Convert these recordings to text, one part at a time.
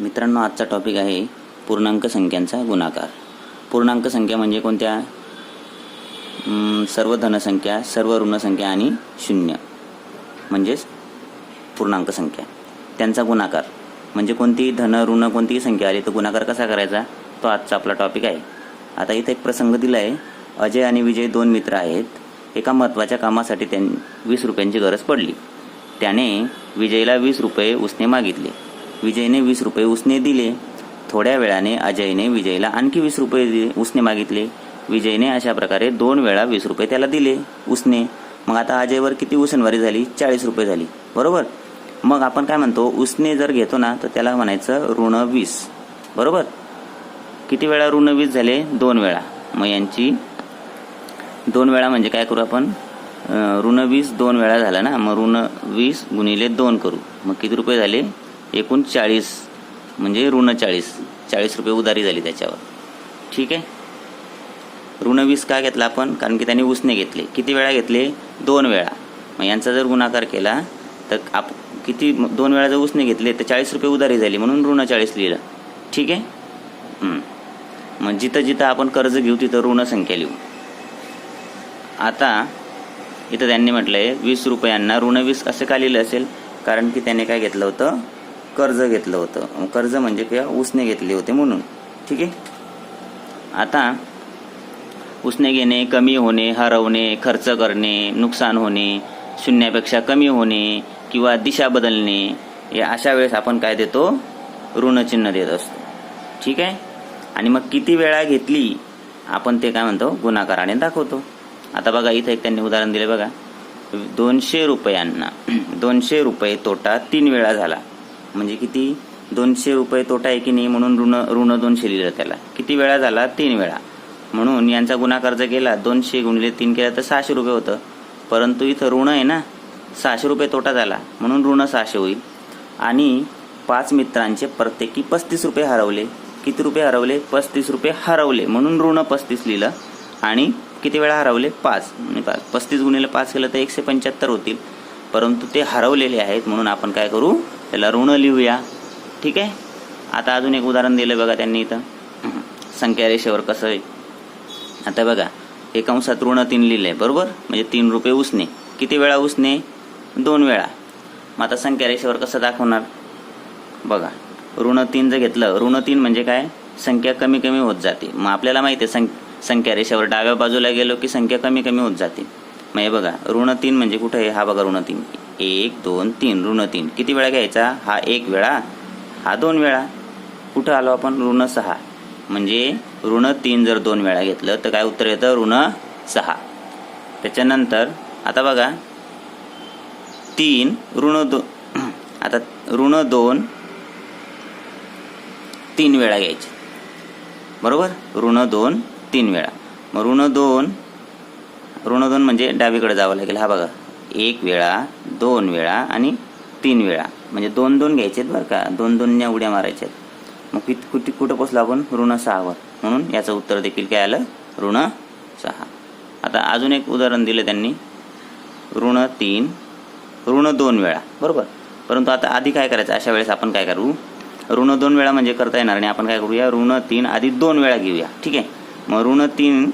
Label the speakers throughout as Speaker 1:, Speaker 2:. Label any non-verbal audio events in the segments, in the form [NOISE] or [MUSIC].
Speaker 1: मित्रांनो आजचा टॉपिक आहे पूर्णांक संख्यांचा गुणाकार. पूर्णांक संख्या म्हणजे कोणत्या? सर्व धनसंख्या सर्व ऋणसंख्या आणि शून्य. म्हणजेच पूर्णांक संख्या. त्यांचा गुणाकार म्हणजे कोणतीही धन ऋण कोणतीही संख्या आली तर गुणाकार कसा करायचा? तो आजचा आपला टॉपिक आहे. आता इथे एक प्रसंग दिला आहे अजय आणि विजय दोन मित्र आहेत. एका महत्त्वाच्या कामासाठी त्यां वीस रुपयांची गरज पडली. त्याने विजयला वीस रुपये उसने मागितले. विजयने वीस रुपये उसने दिले. थोड्या वेळाने अजयने विजयला आणखी वीस रुपये दि- उसने मागितले. विजयने अशा प्रकारे दोन वेळा वीस रुपये त्याला दिले उसने. मग आता अजयवर किती उसनवारी झाली? चाळीस रुपये झाली. बरोबर? मग आपण काय म्हणतो? उसने जर घेतो ना तर त्याला म्हणायचं ऋण वीस. बरोबर? किती वेळा ऋण वीस झाले? दोन वेळा. मग यांची दोन वेळा म्हणजे काय करू आपण? ऋण वीस दोन वेळा झाला ना मग ऋण वीस गुणिले दोन करू. मग किती रुपये झाले? एकूण चाळीस म्हणजे ऋण चाळीस चाळीस रुपये उधारी झाली त्याच्यावर. ठीक आहे? ऋण वीस का घेतला आपण? कारण की त्यांनी उसने घेतले. किती वेळा घेतले? दोन वेळा. मग यांचा जर गुणाकार केला तर आप किती दोन वेळा जर उसने घेतले तर चाळीस रुपये उधारी झाली म्हणून ऋण चाळीस लिहिलं. ठीक आहे? मग जिथं जिथं आपण कर्ज घेऊ तिथं ऋण संख्या लिहू. आता इथं त्यांनी म्हटलंय वीस रुपयांना ऋण वीस असं का लिहिलं असेल? कारण की त्याने काय घेतलं होतं? कर्ज घेतलं होतं. कर्ज म्हणजे काय उसने घेतले होते म्हणून. ठीक आहे? आता उसने घेणे कमी होणे हरवणे खर्च करणे नुकसान होणे शून्यापेक्षा कमी होणे किंवा दिशा बदलणे या अशा वेळेस आपण काय देतो? ऋणचिन्ह देत असतो. ठीक आहे? आणि मग किती वेळा घेतली? आपण ते काय म्हणतो? गुणाकाराने दाखवतो. आता बघा इथं एक त्यांनी उदाहरण दिले बघा. दोनशे रुपयांना [CLEARS THROAT] दोनशे रुपये तोटा तीन वेळा झाला. म्हणजे किती? दोनशे रुपये तोटा आहे की नाही म्हणून ऋण ऋण दोनशे लिहिलं त्याला. किती वेळा झाला? तीन वेळा. म्हणून यांचा गुणाकार जर केला दोनशे गुणिले तीन केला तर सहाशे रुपये होतं. परंतु इथं ऋण आहे ना सहाशे रुपये तोटा झाला. म्हणून ऋण सहाशे होईल. आणि पाच मित्रांचे प्रत्येकी पस्तीस रुपये हरवले. किती रुपये हरवले? पस्तीस रुपये हरवले. म्हणून ऋण पस्तीस लिहिलं. आणि किती वेळा हरवले? पाच. म्हणजे पाच पस्तीस गुणिले पाच केलं तर एकशे पंच्याहत्तर होतील. परंतु ते हरवलेले आहेत म्हणून आपण काय करू? त्याला ऋण लिहूया. ठीक आहे? आता अजून एक उदाहरण दिलं बघा त्यांनी इथं. संख्या रेषेवर कसं आहे. आता बघा हे कंसात ऋण तीन लिहिलंय बरोबर? म्हणजे तीन रुपये उसने. किती वेळा उसने? दोन वेळा. मग आता संख्या रेषेवर कसं दाखवणार? बघा ऋण तीन जर घेतलं ऋण तीन म्हणजे काय? संख्या कमी कमी होत जाते. मग आपल्याला माहिती आहे सं संख्या रेषेवर डाव्या बाजूला गेलो की संख्या कमी कमी होत जाते. मग हे बघा ऋण तीन म्हणजे कुठं आहे? हा बघा ऋण तीन. एक दोन तीन ऋण तीन. किती वेळा घ्यायचा? हा एक वेळा हा दोन वेळा. कुठं आलो आपण? ऋण सहा. म्हणजे ऋण तीन जर दोन वेळा घेतलं तर काय उत्तर येतं? ऋण सहा. त्याच्यानंतर आता बघा. तीन ऋण दो [CLEARS THROAT] आता ऋण दोन तीन वेळा घ्यायचे. बरोबर? ऋण दोन तीन वेळा. मग ऋण दोन ऋण दोन म्हणजे डावीकडे जावं लागेल. हा बघा. एक वेळा दोन वेळा आणि तीन वेळा. म्हणजे दोन दोन घ्यायचे आहेत बरं का. दोन दोन उड्या मारायच्यात. मग किती कुठे कुठं पोचलो आपण? ऋण सहावर. म्हणून याचं उत्तर देखील काय आलं? ऋण सहा. आता अजून एक उदाहरण दिलं त्यांनी. ऋण तीन ऋण दोन वेळा. बरोबर? परंतु आता आधी काय करायचं? अशा वेळेस आपण काय करू? ऋण दोन वेळा म्हणजे करता येणार नाही. आपण काय करूया? ऋण तीन आधी दोन वेळा घेऊया. ठीक आहे? मग ऋण तीन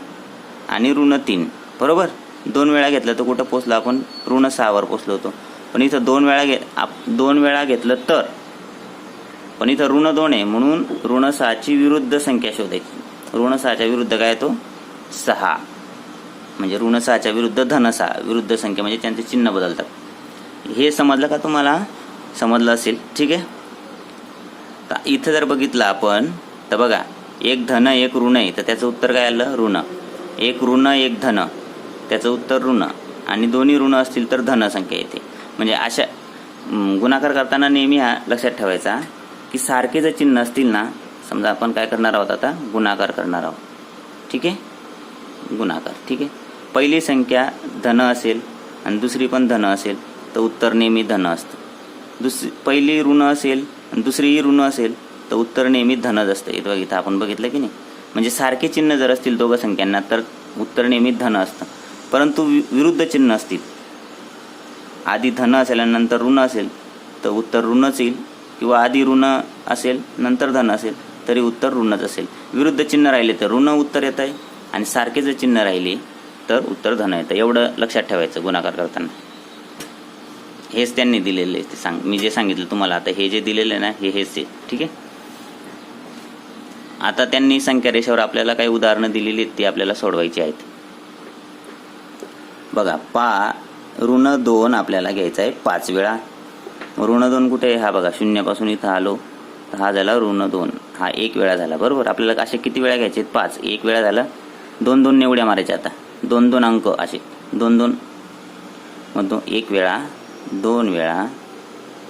Speaker 1: आणि ऋण तीन. बरोबर? दोन वेळा घेतलं तर कुठं पोचलं? आपण ऋण सहावर पोचलो होतो. पण इथं दोन वेळा घे आप दोन वेळा घेतलं तर. पण इथं ऋण दोन आहे म्हणून ऋण सहाची विरुद्ध संख्या शोधायची. ऋण सहाच्या विरुद्ध काय येतो सहा. म्हणजे ऋण सहाच्या विरुद्ध धन सहा विरुद्ध संख्या म्हणजे त्यांचे चिन्ह बदलतात. हे समजलं का तुम्हाला? समजलं असेल. ठीक आहे? तर इथं जर बघितलं आपण तर बघा एक धन एक ऋण आहे तर त्याचं उत्तर काय आलं? ऋण. एक ऋण एक धन. त्याचं उत्तर ऋण. आणि दोन्ही ऋण असतील तर धन संख्या येते. म्हणजे अशा गुणाकार करताना नेहमी हा लक्षात ठेवायचा की सारखे जर चिन्ह असतील ना समजा आपण काय करणार आहोत आता? गुणाकार करणार आहोत. ठीक आहे? गुणाकार. ठीक आहे? पहिली संख्या धन असेल आणि दुसरी पण धन असेल तर उत्तर नेहमी धन असतं. दुसरी पहिली ऋण असेल आणि दुसरीही ऋण असेल तर उत्तर नेहमी धनच असतं. इथं इथं आपण बघितलं की नाही? म्हणजे सारखे चिन्ह जर असतील दोघं संख्यांना तर उत्तर नेहमी धन असतं. परंतु वि विरुद्ध चिन्ह असतील. आधी धन असेल आणि नंतर ऋण असेल तर उत्तर ऋणच येईल किंवा आधी ऋण असेल नंतर धन असेल तरी उत्तर ऋणच असेल. विरुद्ध चिन्ह राहिले तर ऋण उत्तर येत आहे आणि सारखे जर चिन्ह राहिले तर उत्तर धन येतं एवढं लक्षात ठेवायचं गुणाकार करताना. हेच त्यांनी दिलेले आहे ते सांग मी जे सांगितलं तुम्हाला आता हे जे दिलेलं आहे ना हे हेच आहे. ठीक आहे? आता त्यांनी संख्या रेषेवर आपल्याला काही उदाहरणं दिलेली आहेत ती आपल्याला सोडवायची आहेत. बघा पा ऋण दोन आपल्याला घ्यायचा आहे पाच वेळा. ऋण दोन कुठे आहे? हा बघा शून्यापासून इथं आलो. तर हा झाला ऋण दोन. हा एक वेळा झाला बरोबर? आपल्याला असे किती वेळा घ्यायचे आहेत? पाच. एक वेळा झाला. दोन दोन निवड्या मारायच्या आता. दोन दोन अंक असे. दोन दोन. मग दो एक वेळा दोन वेळा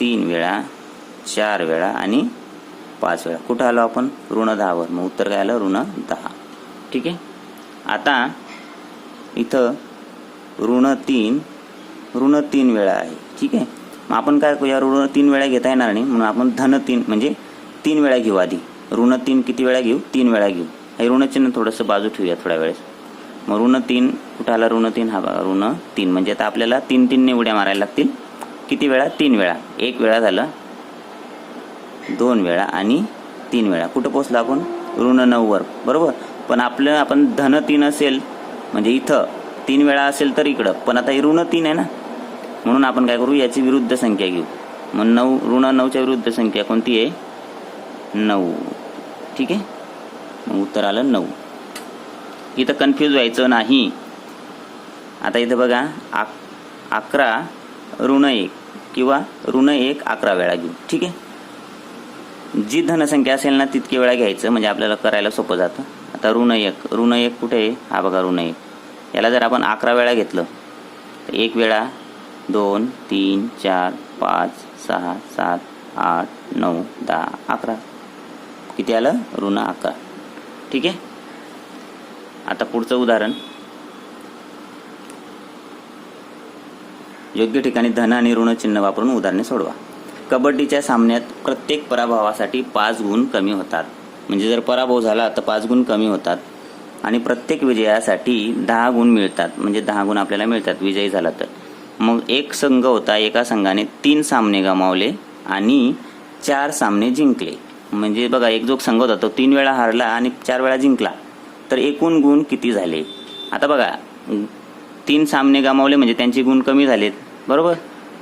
Speaker 1: तीन वेळा चार वेळा आणि पाच वेळा. कुठं आलो आपण? ऋण दहावर. मग उत्तर काय आलं? ऋण दहा. ठीक आहे? आता इथं ऋण तीन ऋण तीन वेळा आहे. ठीक आहे? मग आपण काय करूया? ऋण तीन वेळा घेता येणार नाही. म्हणून आपण धन तीन म्हणजे तीन वेळा घेऊ आधी. ऋण तीन किती वेळा घेऊ? तीन वेळा घेऊ. हे ऋणचिन्ह थोडंसं बाजू ठेवूया थोड्या वेळेस. मग ऋण तीन कुठं आला ऋण तीन? हा ऋण तीन. म्हणजे आता आपल्याला तीन तीन उड्या मारायला लागतील. किती वेळा? तीन वेळा. एक वेळा झालं दोन वेळा आणि तीन वेळा. कुठं पोचला आपण? ऋण नऊवर. बरोबर? पण आपलं आपण धन तीन असेल म्हणजे इथं तीन वेळा असेल तर इकडं. पण आता हे ऋण तीन आहे ना. म्हणून आपण काय करू याची विरुद्ध संख्या घेऊ. मग नऊ ऋण नऊच्या विरुद्ध संख्या कोणती आहे? नऊ. ठीक आहे? मग उत्तर आलं नऊ. इथं कन्फ्यूज व्हायचं नाही. आता इथं बघा आक अकरा ऋण एक किंवा ऋण एक अकरा वेळा घेऊ. ठीक आहे? जी धनसंख्या असेल ना तितके वेळा घ्यायचं. म्हणजे आपल्याला करायला सोपं जातं. आता ऋण एक. ऋण एक कुठे आहे? हा बघा ऋण एक. याला जर आपण अकरा वेळा घेतलं तर एक वेळा दोन तीन चार पाच सहा सात आठ नऊ दहा अकरा. किती आलं? ऋण अकरा. ठीक आहे? आता पुढचं उदाहरण. योग्य ठिकाणी धन आणि ऋण चिन्ह वापरून उदाहरणे सोडवा. कबड्डीच्या सामन्यात प्रत्येक पराभवासाठी पाच गुण कमी होतात. म्हणजे जर पराभव झाला तर पाच गुण कमी होतात. आणि प्रत्येक विजयासाठी दहा गुण मिळतात. म्हणजे दहा गुण आपल्याला मिळतात. विजयी झाला तर. मग एक संघ होता एका संघाने तीन सामने गमावले आणि चार सामने जिंकले. म्हणजे बघा एक जो संघ होता तो तीन वेळा हारला आणि चार वेळा जिंकला. तर एकूण गुण किती झाले? आता बघा तीन सामने गमावले म्हणजे त्यांचे गुण कमी झालेत. बरोबर?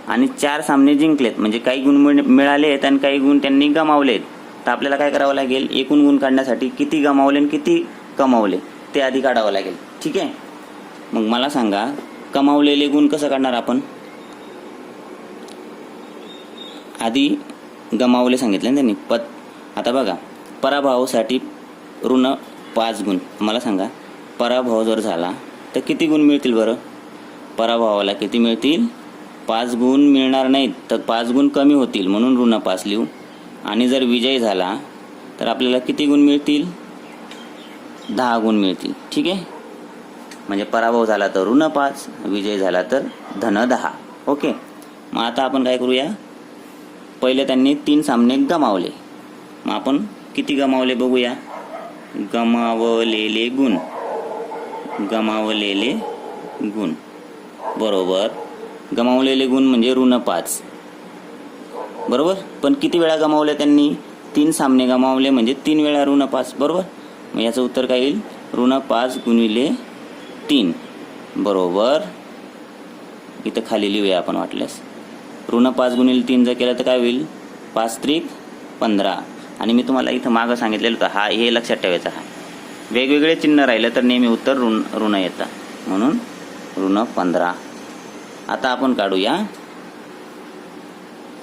Speaker 1: आणि चार सामने जिंकलेत. म्हणजे काही गुण मिळ- मिळाले आहेत आणि काही गुण त्यांनी गमावलेत. तर आपल्याला काय करावं लागेल? एकूण गुण काढण्यासाठी किती गमावले आणि किती कमावले ते आधी काढावं लागेल. ठीक आहे? मग मला सांगा कमावलेले गुण कसं काढणार आपण? आधी गमावले सांगितले ना त्यांनी. पत आता बघा पराभवासाठी ऋण पाच गुण. मला सांगा पराभव जर झाला तर किती गुण मिळतील बरं? पराभवाला किती मिळतील? पाच गुण मिळणार नाहीत तर पाच गुण कमी होतील म्हणून ऋण पाच लिहू. आणि जर विजय झाला तर आपल्याला किती गुण मिळतील? दहा गुण मिळतील. ठीक आहे? म्हणजे पराभव झाला तर ऋण पाच विजय झाला तर धन दहा. ओके? मग आता आपण काय करूया? पहिले त्यांनी तीन सामने गमावले. मग आपण किती गमावले बघूया? गमावलेले गुण. गमावलेले गुण. बरोबर. गमावलेले गुण म्हणजे ऋण पाच. बरोबर? पण किती वेळा गमावले त्यांनी? तीन सामने गमावले म्हणजे तीन वेळा ऋण पाच. बरोबर? मग याचं उत्तर काय येईल? ऋण पाच गुणिले तीन. बरोबर. इथं खाली लिहूया आपण वाटल्यास. ऋण पाच गुणिले तीन जर केलं तर काय होईल? पाच त्रिक पंधरा. आणि मी तुम्हाला इथं मागं सांगितलेलं होतं हा हे लक्षात ठेवायचं हा वेगवेगळे चिन्ह राहिलं तर नेहमी उत्तर ऋण ऋण येतं. म्हणून ऋण पंधरा. आता आपण काढूया.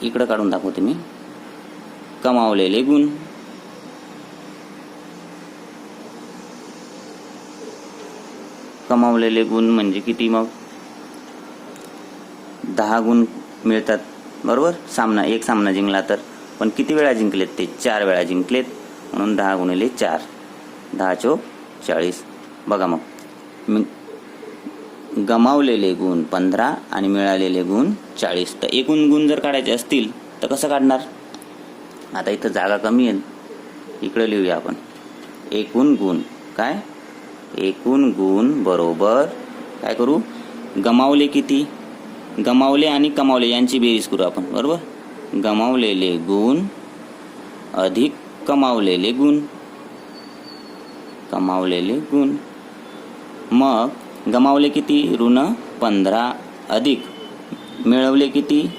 Speaker 1: इकडं काढून दाखवते मी. कमावलेले गुण. कमावलेले गुण म्हणजे किती मग? दहा गुण मिळतात. बरोबर? सामना एक सामना जिंकला तर. पण किती वेळा जिंकलेत ते? चार वेळा जिंकलेत. म्हणून दहा गुणिले चार. दहा चोक चाळीस. बघा मग. मी गमावलेले गुण पंधरा आणि मिळालेले गुण चाळीस. तर एकूण गुण जर काढायचे असतील तर कसं काढणार? आता इथं जागा कमी आहे. इकडे लिहूया आपण. एकूण गुण. काय? एकूण गुण बरोबर. काय करू? गमावले किती? गमावले आणि कमावले यांची बेरीज करू आपण बरोबर? गमावलेले गुण अधिक कमावलेले गुण. कमावलेले गुण. मग गमावले किती? ऋण पंधरा. अधिक. मिळवले किती?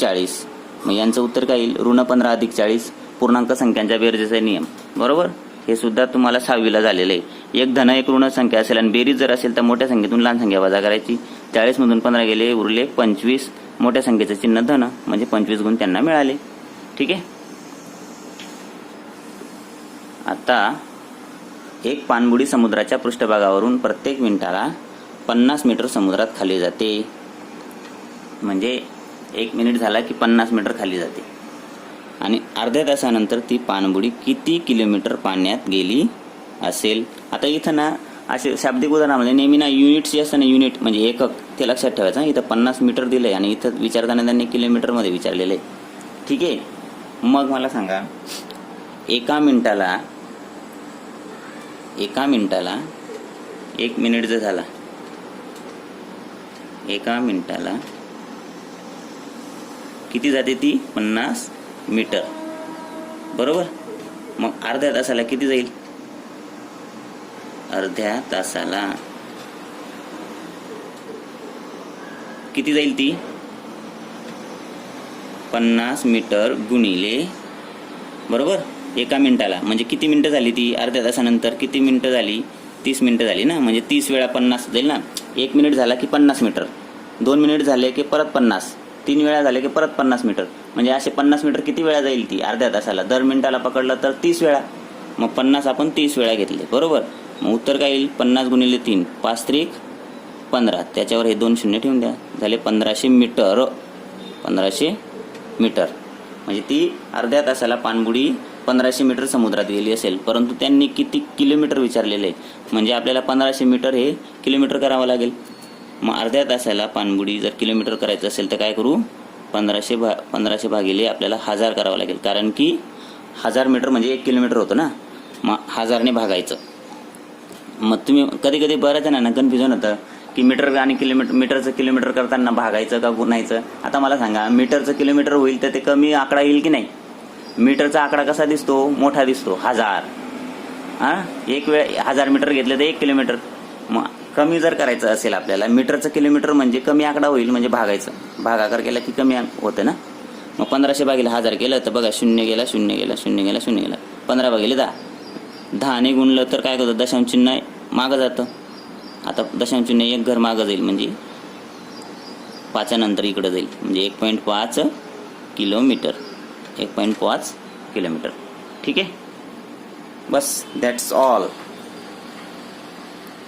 Speaker 1: चाळीस. मग यांचं उत्तर काय येईल? ऋण पंधरा अधिक चाळीस. पूर्णांक संख्यांच्या बेरजेचा नियम. बरोबर? हे सुद्धा तुम्हाला सहावीला झालेलं आहे. एक धन एक ऋण संख्या असेल आणि बेरीज जर असेल तर मोठ्या संख्येतून लहान संख्या वजा करायची. चाळीसमधून पंधरा गेले उरले पंचवीस. मोठ्या संख्येचं चिन्ह धन म्हणजे पंचवीस गुण त्यांना मिळाले. ठीक आहे? आता एक पाणबुडी समुद्राच्या पृष्ठभागावरून प्रत्येक मिनिटाला पन्नास मीटर समुद्रात खाली जाते. म्हणजे एक मिनिट झाला की पन्नास मीटर खाली जाते. आणि अर्ध्या तासानंतर ती पाणबुडी किती किलोमीटर पाण्यात गेली असेल? आता इथं ना असे शाब्दिक उदाहरणामध्ये नेहमी ना युनिट्स जे असतं ना युनिट म्हणजे एकक ते लक्षात ठेवायचं इथं पन्नास मीटर दिलं आहे आणि इथं विचारताना त्यांनी किलोमीटरमध्ये विचारलेलं आहे. ठीक आहे? मग मला सांगा एका मिनिटाला एका मिनिटाला एक मिनिट जर झाला एका मिनिटाला किती जाते ती? पन्नास मीटर. बरोबर? मग अर्ध्या तासाला किती जाईल? अर्ध्या तासाला. किती जाईल ती? पन्नास मीटर गुणिले बरोबर? एका मिनिटाला. म्हणजे किती मिनटं झाली ती? अर्ध्या तासानंतर किती मिनटं झाली? तीस मिनटं झाली ना? म्हणजे तीस वेळा पन्नास जाईल ना? एक मिनिट झाला की पन्नास मीटर. दोन मिनिट झाले की परत पन्नास. तीन वेळा झाले की परत पन्नास मीटर. म्हणजे असे पन्नास मीटर किती वेळा जाईल ती? अर्ध्या तासाला. दर मिनिटाला पकडलं तर तीस वेळा. मग पन्नास आपण तीस वेळा घेतले. बरोबर? मग उत्तर काय येईल? पन्नास गुणिले तीन. पाच त्रिक पंधरा. त्याच्यावर हे दोन शून्य ठेवून द्या. झाले पंधराशे मीटर. पंधराशे मीटर. म्हणजे ती अर्ध्या तासाला पाणबुडी पंधराशे मीटर समुद्रात गेली असेल. परंतु त्यांनी किती किलोमीटर विचारलेलं आहे? म्हणजे आपल्याला पंधराशे मीटर हे किलोमीटर करावं लागेल. मग अर्ध्या तासाला पाणबुडी जर किलोमीटर करायचं असेल तर काय करू? पंधराशे भा पंधराशे भागिले आपल्याला हजार करावं लागेल. कारण की हजार मीटर म्हणजे एक किलोमीटर होतं ना? मग हजारने भागायचं. मग तुम्ही कधी कधी बऱ्याच जणांना कन्फ्युजन होतं की मीटर आणि किलोमीटर मीटरचं किलोमीटर करताना भागायचं का गुणायचं? आता मला सांगा मीटरचं किलोमीटर होईल तर ते कमी आकडा येईल की नाही? मीटरचा आकडा कसा दिसतो? मोठा दिसतो. हजार. हां एक वेळ हजार मीटर घेतलं तर एक किलोमीटर. मग कमी जर करायचं असेल आपल्याला मीटरचं किलोमीटर म्हणजे कमी आकडा होईल म्हणजे भागायचं. भागाकार केला की कमी होतं ना? मग पंधराशे भागीले हजार केलं तर बघा शून्य गेला शून्य गेला शून्य गेला शून्य गेला. पंधरा भागीले दहा. दहाने गुणलं तर काय करतं दशांश चिन्ह मागं जातं. आता दशांश चिन्ह एक घर मागं जाईल म्हणजे पाचानंतर इकडं जाईल. म्हणजे एक पॉईंट पाच किलोमीटर. एक पॉईंट पाच किलोमीटर. ठीक आहे? बस दॅट्स ऑल